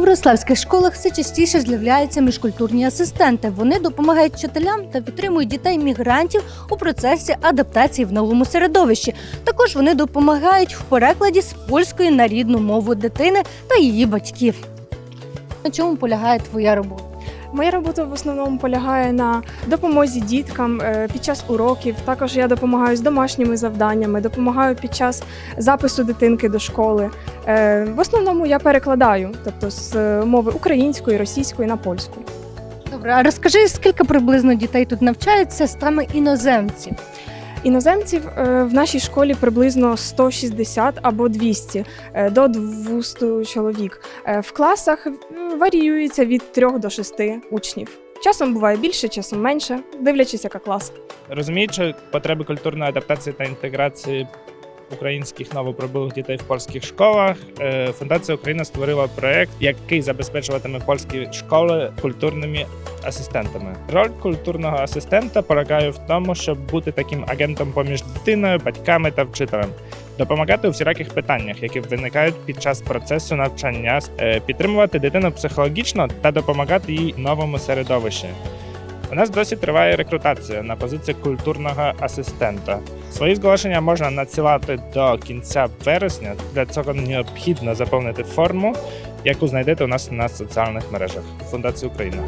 Бориславських школах все частіше з'являються міжкультурні асистенти. Вони допомагають вчителям та підтримують дітей-мігрантів у процесі адаптації в новому середовищі. Також вони допомагають в перекладі з польської на рідну мову дитини та її батьків. На чому полягає твоя робота? Моя робота в основному полягає на допомозі діткам е, під час уроків. Також я допомагаю з домашніми завданнями, допомагаю під час запису дитинки до школи. Е, В основному я перекладаю, тобто з е, мови української, російської на польську. Добре, а розкажи, скільки приблизно дітей тут навчаються саме іноземці? Іноземців е, в нашій школі приблизно 160 або 200 е, до 200 чоловік. Е, В класах варіюється від 3 до 6 учнів. Часом буває більше, часом менше, дивлячись, яка клас. Розуміючи потреби культурної адаптації та інтеграції українських новоприбулих дітей в польських школах, е, Фундація Україна створила проект, який забезпечуватиме польські школи культурними асистентами. Роль культурного асистента полягає в тому, щоб бути таким агентом поміж дитиною, батьками та вчителем. Допомагати у всіляких питаннях, які виникають під час процесу навчання, е, підтримувати дитину психологічно та допомагати їй новому середовищі. У нас досі триває рекрутація на позиції культурного асистента. Свої зголошення можна надсилати до кінця вересня. Для цього необхідно заповнити форму, яку знайдете у нас на соціальних мережах Фундації Україна.